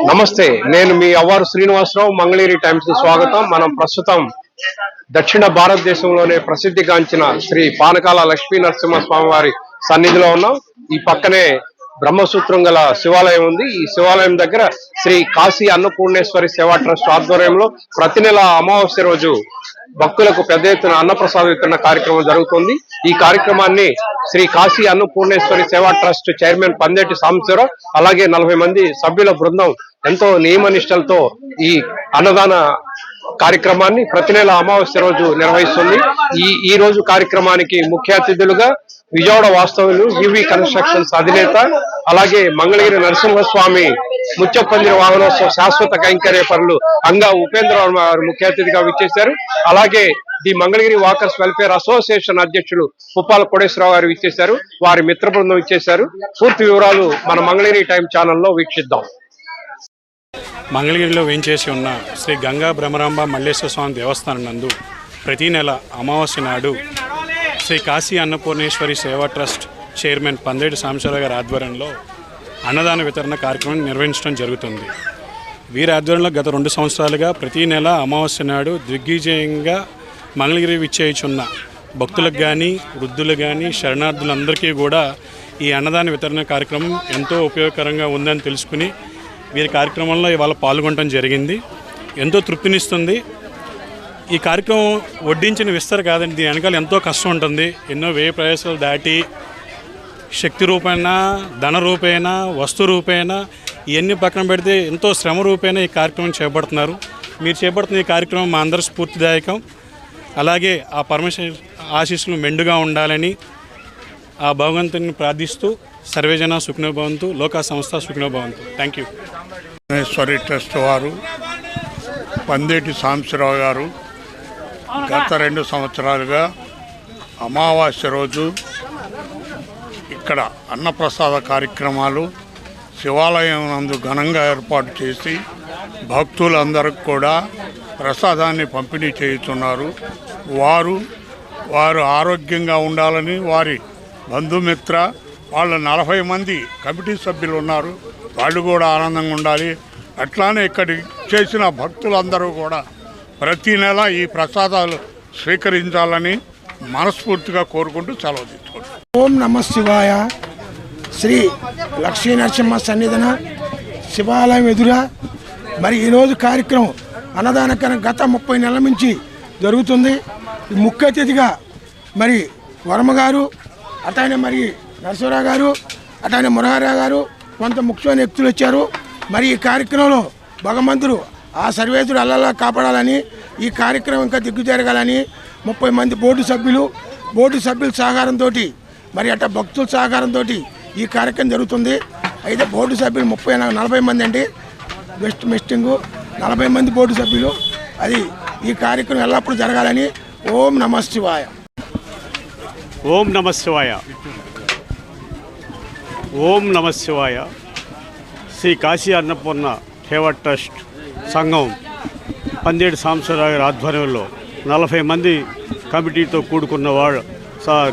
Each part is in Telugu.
నమస్తే నేను మీ అవ్వారు శ్రీనివాసరావు మంగళగిరి టైమ్స్కి స్వాగతం. మనం ప్రస్తుతం దక్షిణ భారతదేశంలోనే ప్రసిద్ధిగాంచిన శ్రీ పానకాల లక్ష్మీ నరసింహ స్వామి వారి సన్నిధిలో ఉన్నాం. ఈ పక్కనే బ్రహ్మసూత్రం గల శివాలయం ఉంది. ఈ శివాలయం దగ్గర శ్రీ కాశీ అన్నపూర్ణేశ్వరి సేవా ట్రస్ట్ ఆధ్వర్యంలో ప్రతి నెల అమావాస్య రోజు భక్తులకు పెద్ద ఎత్తున అన్నప్రసాద వితరణ కార్యక్రమం జరుగుతుంది. ఈ కార్యక్రమాన్ని శ్రీ కాశీ అన్నపూర్ణేశ్వరి సేవా ట్రస్ట్ చైర్మన్ పందేటి సాంబశివరావు అలాగే నలభై మంది సభ్యుల బృందం ఎంతో నియమనిష్టలతో ఈ అన్నదాన కార్యక్రమాన్ని ప్రతి నెల అమావాస్య రోజు నిర్వహిస్తుంది. ఈ ఈ రోజు కార్యక్రమానికి ముఖ్య అతిథులుగా విజయవాడ వాస్తవులు యువి కన్స్ట్రక్షన్స్ అధినేత అలాగే మంగళగిరి నరసింహస్వామి ముచ్చప్పందిర వాహనోత్సవ శాశ్వత కైంకర్య పనులు అంగా ఉపేంద్ర గారు ముఖ్య అతిథిగా విచ్చేశారు. అలాగే the Mangalagiri walkers welfare association అధ్యక్షులు పుప్పాల కోటేశ్వరరావు గారు ఇచ్చేశారు వారి మిత్ర బృందం ఇచ్చేశారు పూర్తి వివరాలు మన మంగళగిరి టైం ఛానల్లో వీక్షిద్దాం. మంగళగిరిలో వేయించేసి ఉన్న శ్రీ గంగా భ్రమరాంబ మల్లేశ్వర స్వామి దేవస్థానం నందు ప్రతి నెల అమావాస్య నాడు శ్రీ కాశీ అన్నపూర్ణేశ్వరి సేవా ట్రస్ట్ చైర్మన్ పందేటి సాంబశివరావు గారి ఆధ్వర్యంలో అన్నదాన వితరణ కార్యక్రమం నిర్వహించడం జరుగుతుంది. వీరి ఆధ్వర్యంలో గత రెండు సంవత్సరాలుగా ప్రతి నెల అమావాస్య నాడు దిగ్విజయంగా మంగళగిరి విచ్చేయుచున్న భక్తులకు కానీ వృద్ధులు కానీ శరణార్థులందరికీ కూడా ఈ అన్నదాన వితరణ కార్యక్రమం ఎంతో ఉపయోగకరంగా ఉందని తెలుసుకుని వీరి కార్యక్రమంలో ఇవాళ పాల్గొనడం జరిగింది. ఎంతో తృప్తినిస్తుంది. ఈ కార్యక్రమం వడ్డించిన విస్తర కాదండి. దీని వెనకాల ఎంతో కష్టం ఉంటుంది. ఎన్నో వ్యయ ప్రయాసాలు దాటి శక్తి రూపేణ ధన రూపేణ వస్తు రూపేణ ఇవన్నీ పక్కన పెడితే ఎంతో శ్రమ రూపేణ ఈ కార్యక్రమం చేపడుతున్నారు. మీరు చేపడుతున్న ఈ కార్యక్రమం మా అందరి స్ఫూర్తిదాయకం. అలాగే ఆ పరమేశ్వర ఆశీస్సులు మెండుగా ఉండాలని ఆ భగవంతుని ప్రార్థిస్తూ సర్వేజన సుఖ్నోభవంతు లోకా సంస్థ సుఖ్నోభవంతు థ్యాంక్ యూ భువనేశ్వరి ట్రస్ట్ వారు పందేటి సాంబశివరావు గారు గత రెండు సంవత్సరాలుగా అమావాస్య రోజు ఇక్కడ అన్నప్రసాద కార్యక్రమాలు శివాలయం నందు ఘనంగా ఏర్పాటు చేసి భక్తులందరికి కూడా ప్రసాదాన్ని పంపిణీ చేస్తున్నారు వారు వారు ఆరోగ్యంగా ఉండాలని వారి బంధుమిత్ర వాళ్ళ నలభై మంది కమిటీ సభ్యులు ఉన్నారు. వాళ్ళు కూడా ఆనందంగా ఉండాలి. అట్లానే ఇక్కడ చేసిన భక్తులందరూ కూడా ప్రతి నెల ఈ ప్రసాదాలు స్వీకరించాలని మనస్ఫూర్తిగా కోరుకుంటూ సెలవు తీసుకుంటాం ఓం నమ శివాయ. శ్రీ లక్ష్మీ నరసింహ సన్నిధన శివాలయం ఎదుర మరి ఈరోజు కార్యక్రమం అన్నదాన గత ముప్పై నెలల నుంచి జరుగుతుంది. ముఖ్య అతిథిగా మరి వర్మ గారు అతనే మరి నరసింహరావు గారు అతనే మురహారావు గారు కొంత ముఖ్యమైన వ్యక్తులు వచ్చారు. మరి ఈ కార్యక్రమంలో భగవంతుడు ఆ సర్వేతుడు అల్లల్లా కాపాడాలని ఈ కార్యక్రమం ఇంకా దిగ్గు జరగాలని ముప్పై మంది బోర్డు సభ్యులు బోర్డు సభ్యుల సహకారంతో మరి అట్ట భక్తుల సహకారంతో ఈ కార్యక్రమం జరుగుతుంది. అయితే బోర్డు సభ్యులు ముప్పై నలభై మంది అండి బెస్ట్ మిస్టింగు. నలభై మంది బోర్డు సభ్యులు. అది ఈ కార్యక్రమం ఎల్లప్పుడూ జరగాలని ఓం నమ శివాయ. ఓం నమ శివాయ. ఓం నమ శివాయ. శ్రీ కాశీ అన్నపూర్ణ సేవా ట్రస్ట్ సంఘం పందేడు సాంబశివరావు గారి ఆధ్వర్యంలో నలభై మంది కమిటీతో కూడుకున్న వాళ్ళు.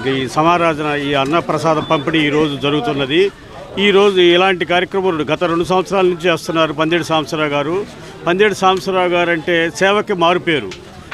ఈ సమారాధన ఈ అన్నప్రసాద పంపిణీ ఈరోజు జరుగుతున్నది. ఈరోజు ఇలాంటి కార్యక్రమాలు గత రెండు సంవత్సరాల నుంచి వస్తున్నారు పందేడు సాంబసరావు గారు. పందేడు సాంబసరావు గారు అంటే సేవకి మారుపేరు.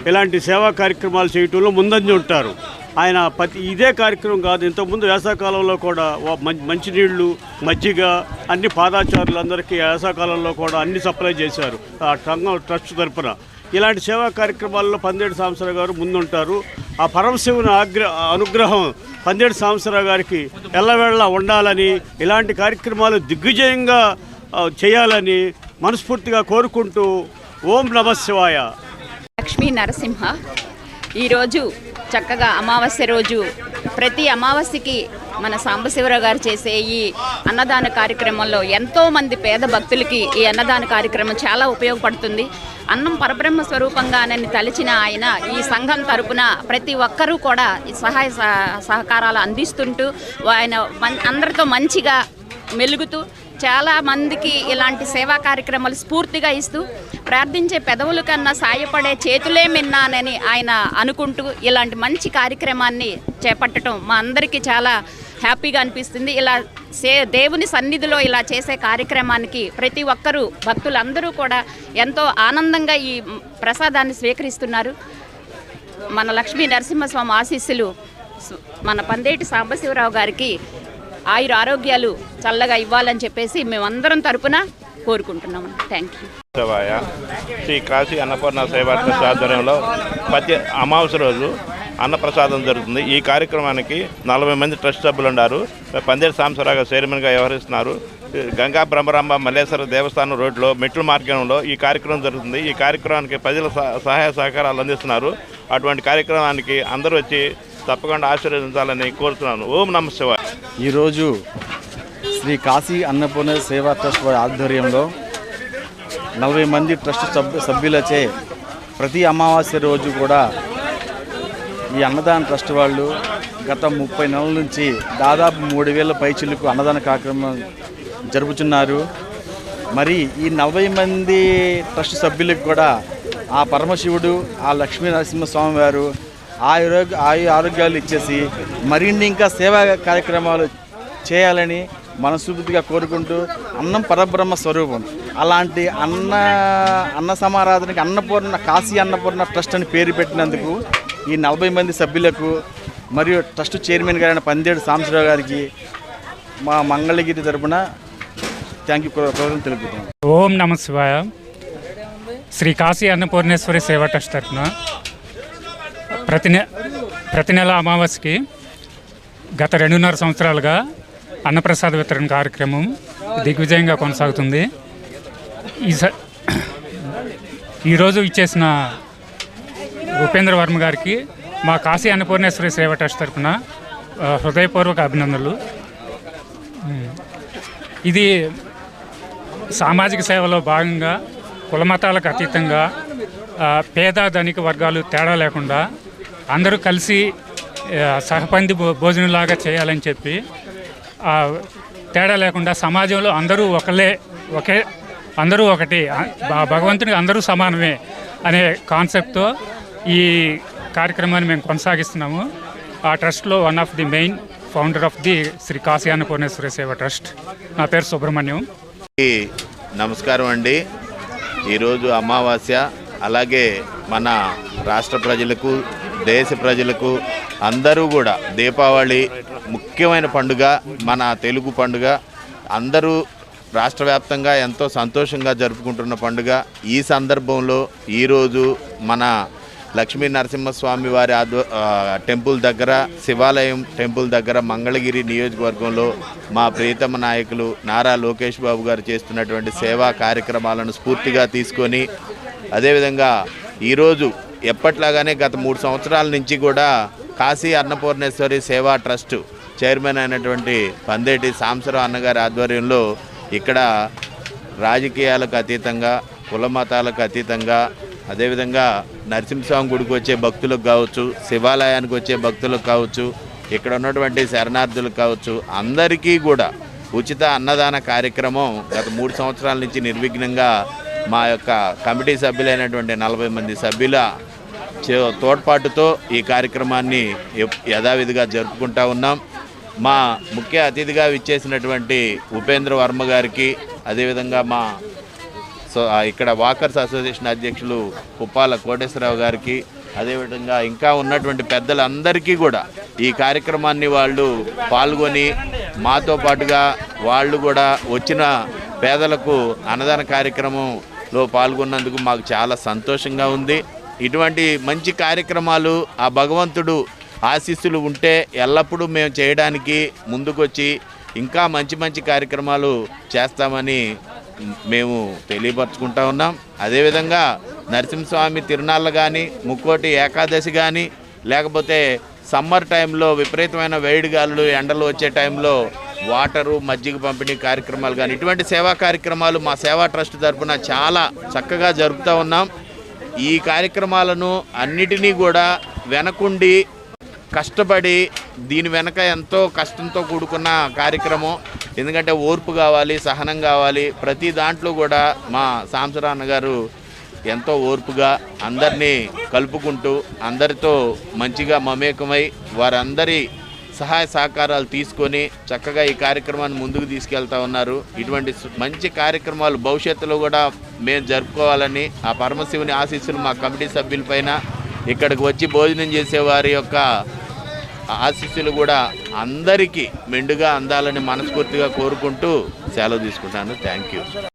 ఇలాంటి సేవా కార్యక్రమాలు చేయటంలో ముందంజ ఉంటారు. ఆయన ప్రతి ఇదే కార్యక్రమం కాదు ఇంతకుముందు వేసవకాలంలో కూడా ఓ మంచినీళ్ళు మజ్జిగ అన్ని పాదాచారులందరికీ వేసవకాలంలో కూడా అన్ని సప్లై చేశారు. ఆ ట్రంగం ట్రస్ట్ తరఫున ఇలాంటి సేవా కార్యక్రమాల్లో పందేడు సాంబశివరావు గారు ముందుంటారు. ఆ పరమశివుని ఆగ్ర అనుగ్రహం పందేడు సాంబశివరావు గారికి ఎల్లవేళ ఉండాలని ఇలాంటి కార్యక్రమాలు దిగ్విజయంగా చేయాలని మనస్ఫూర్తిగా కోరుకుంటూ ఓం నమ శివాయ. లక్ష్మీ నరసింహ ఈరోజు చక్కగా అమావాస్య రోజు ప్రతి అమావాస్యకి మన సాంబశివరావు గారు చేసే ఈ అన్నదాన కార్యక్రమంలో ఎంతో మంది పేద భక్తులకి ఈ అన్నదాన కార్యక్రమం చాలా ఉపయోగపడుతుంది. అన్నం పరబ్రహ్మ స్వరూపంగానని తలిచిన ఆయన ఈ సంఘం తరపున ప్రతి ఒక్కరూ కూడా ఈ సహాయ సహకారాలు అందిస్తుంటూ ఆయన అందరితో మంచిగా మెలుగుతూ చాలా మందికి ఇలాంటి సేవా కార్యక్రమాలు స్ఫూర్తిగా ఇస్తూ ప్రార్థించే పెదవుల కన్నా సాయపడే చేతులే మిన్నానని ఆయన అనుకుంటూ ఇలాంటి మంచి కార్యక్రమాన్ని చేపట్టడం మా అందరికీ చాలా హ్యాపీగా అనిపిస్తుంది. ఇలా సే దేవుని సన్నిధిలో ఇలా చేసే కార్యక్రమానికి ప్రతి ఒక్కరూ భక్తులందరూ కూడా ఎంతో ఆనందంగా ఈ ప్రసాదాన్ని స్వీకరిస్తున్నారు. మన లక్ష్మీ నరసింహస్వామి ఆశీస్సులు మన పందేటి సాంబశివరావు గారికి ఆయుర ఆరోగ్యాలు చల్లగా ఇవ్వాలని చెప్పేసి మేమందరం తరపున కోరుకుంటున్నాము. థ్యాంక్ యూ శివాయ శ్రీ కాశీ అన్నపూర్ణ సేవా ట్రస్ట్ ఆధ్వర్యంలో ప్రతి అమావాస్య రోజు అన్నప్రసాదం జరుగుతుంది. ఈ కార్యక్రమానికి నలభై మంది ట్రస్ట్ సభ్యులు ఉన్నారు పందేరు సాంసరాగా చైర్మన్గా వ్యవహరిస్తున్నారు. గంగా బ్రహ్మరాంబ మల్లేశ్వర దేవస్థానం రోడ్లో మెట్ల మార్గంలో ఈ కార్యక్రమం జరుగుతుంది. ఈ కార్యక్రమానికి ప్రజల సహాయ సహకారాలు అందిస్తున్నారు. అటువంటి కార్యక్రమానికి అందరూ వచ్చి తప్పకుండా ఆశీర్వదించాలని కోరుతున్నాను. ఓం నమ శివాయ. ఈరోజు శ్రీ కాశీ అన్నపూర్ణ సేవా ట్రస్ట్ వారి ఆధ్వర్యంలో నలభై మంది ట్రస్ట్ సభ్యులచే ప్రతి అమావాస్య రోజు కూడా ఈ అన్నదాన ట్రస్ట్ వాళ్ళు గత ముప్పై నెలల నుంచి దాదాపు మూడు వేల పైచిలకు అన్నదాన కార్యక్రమం జరుపుతున్నారు. మరి ఈ నలభై మంది ట్రస్ట్ సభ్యులకు కూడా ఆ పరమశివుడు ఆ లక్ష్మీ నరసింహస్వామి వారు ఆరోగ్య ఆయు ఆరోగ్యాలు ఇచ్చేసి మరిన్ని ఇంకా సేవా కార్యక్రమాలు చేయాలని మనస్ఫూర్తిగా కోరుకుంటూ అన్నం పరబ్రహ్మ స్వరూపం. అలాంటి అన్న అన్న సమారాధనకి అన్నపూర్ణ కాశీ అన్నపూర్ణ ట్రస్ట్ అని పేరు పెట్టినందుకు ఈ నలభై మంది సభ్యులకు మరియు ట్రస్ట్ చైర్మన్ గారైన పందేడు సాంబశివరావు గారికి మా మంగళగిరి తరపున థ్యాంక్ యూ కృతజ్ఞతలు తెలుపుతున్నాం ఓం నమ శివాయ. శ్రీ కాశీ అన్నపూర్ణేశ్వరి సేవా ట్రస్ట్ తరఫున ప్రతి నె ప్రతి నెల అమావాస్యకి గత రెండున్నర సంవత్సరాలుగా అన్నప్రసాద వితరణ కార్యక్రమం దిగ్విజయంగా కొనసాగుతుంది. ఈ స ఈరోజు ఇచ్చేసిన ఉపేంద్ర వర్మ గారికి మా కాశీ అన్నపూర్ణేశ్వరి సేవ ట్రస్ట్ తరఫున హృదయపూర్వక అభినందనలు. ఇది సామాజిక సేవలో భాగంగా కులమతాలకు అతీతంగా పేద ధనిక వర్గాలు తేడా లేకుండా అందరూ కలిసి సహపంది భోజనంలాగా చేయాలని చెప్పి తేడా లేకుండా సమాజంలో అందరూ ఒకలే ఒకే అందరూ ఒకటి భగవంతునికి అందరూ సమానమే అనే కాన్సెప్ట్తో ఈ కార్యక్రమాన్ని మేము కొనసాగిస్తున్నాము. ఆ ట్రస్ట్లో one of the main founder of the Shri Kashi Annapurneswara Seva trust. నా పేరు సుబ్రహ్మణ్యం. నమస్కారం అండి. ఈరోజు అమావాస్య అలాగే మన రాష్ట్ర ప్రజలకు దేశ ప్రజలకు అందరూ కూడా దీపావళి ముఖ్యమైన పండుగ మన తెలుగు పండుగ. అందరూ రాష్ట్ర వ్యాప్తంగా ఎంతో సంతోషంగా జరుపుకుంటున్న పండుగ. ఈ సందర్భంలో ఈరోజు మన లక్ష్మీ నరసింహస్వామి వారి ఆధ్వ టెంపుల్ దగ్గర శివాలయం టెంపుల్ దగ్గర మంగళగిరి నియోజకవర్గంలో మా ప్రియతమ నాయకులు నారా లోకేష్ బాబు గారు చేస్తున్నటువంటి సేవా కార్యక్రమాలను స్ఫూర్తిగా తీసుకొని అదేవిధంగా ఈరోజు ఎప్పట్లాగానే గత మూడు సంవత్సరాల నుంచి కూడా కాశీ అన్నపూర్ణేశ్వరి సేవా ట్రస్ట్ చైర్మన్ అయినటువంటి పందేటి సాంసరావు అన్నగారి ఆధ్వర్యంలో ఇక్కడ రాజకీయాలకు అతీతంగా కుల మతాలకు అతీతంగా అదేవిధంగా నరసింహస్వామి గుడికి వచ్చే భక్తులకు కావచ్చు శివాలయానికి వచ్చే భక్తులకు కావచ్చు ఇక్కడ ఉన్నటువంటి శరణార్థులకు కావచ్చు అందరికీ కూడా ఉచిత అన్నదాన కార్యక్రమం గత మూడు సంవత్సరాల నుంచి నిర్విఘ్నంగా మా యొక్క కమిటీ సభ్యులైనటువంటి నలభై మంది సభ్యుల తోడ్పాటుతో ఈ కార్యక్రమాన్ని యథావిధిగా జరుపుకుంటా ఉన్నాం. మా ముఖ్య అతిథిగా విచ్చేసినటువంటి ఉపేంద్ర వర్మ గారికి అదేవిధంగా మా సో ఇక్కడ వాకర్స్ అసోసియేషన్ అధ్యక్షులు కుప్పాల కోటేశ్వరరావు గారికి అదేవిధంగా ఇంకా ఉన్నటువంటి పెద్దలందరికీ కూడా ఈ కార్యక్రమాన్ని వాళ్ళు పాల్గొని మాతో పాటుగా వాళ్ళు కూడా వచ్చిన పేదలకు అన్నదాన కార్యక్రమంలో పాల్గొన్నందుకు మాకు చాలా సంతోషంగా ఉంది. ఇటువంటి మంచి కార్యక్రమాలు ఆ భగవంతుడు ఆశీస్సులు ఉంటే ఎల్లప్పుడూ మేము చేయడానికి ముందుకొచ్చి ఇంకా మంచి మంచి కార్యక్రమాలు చేస్తామని మేము తెలియపరచుకుంటా ఉన్నాం. అదేవిధంగా నరసింహస్వామి తిరునాళ్ళు కానీ ముక్కోటి ఏకాదశి కానీ లేకపోతే సమ్మర్ టైంలో విపరీతమైన వేడి గాలులు ఎండలు వచ్చే టైంలో వాటరు మజ్జిగ పంపిణీ కార్యక్రమాలు కానీ ఇటువంటి సేవా కార్యక్రమాలు మా సేవా ట్రస్ట్ తరపున చాలా చక్కగా జరుపుతూ ఉన్నాం. ఈ కార్యక్రమాలను అన్నిటినీ కూడా వెనకుండి కష్టపడి దీని వెనక ఎంతో కష్టంతో కూడుకున్న కార్యక్రమం. ఎందుకంటే ఓర్పు కావాలి సహనం కావాలి. ప్రతి దాంట్లో కూడా మా సాంసరాన్న గారు ఎంతో ఓర్పుగా అందరినీ కలుపుకుంటూ అందరితో మంచిగా మమేకమై వారందరి సహాయ సహకారాలు తీసుకొని చక్కగా ఈ కార్యక్రమాన్ని ముందుకు తీసుకెళ్తా ఉన్నారు. ఇటువంటి మంచి కార్యక్రమాలు భవిష్యత్తులో కూడా మేము జరుపుకోవాలని ఆ పరమశివుని ఆశీస్సులు మా కమిటీ సభ్యులపైన ఇక్కడికి వచ్చి భోజనం చేసే వారి యొక్క ఆశీస్సులు కూడా అందరికీ మెండుగా అందాలని మనస్ఫూర్తిగా కోరుకుంటూ సెలవు తీసుకుంటాను. Thank you.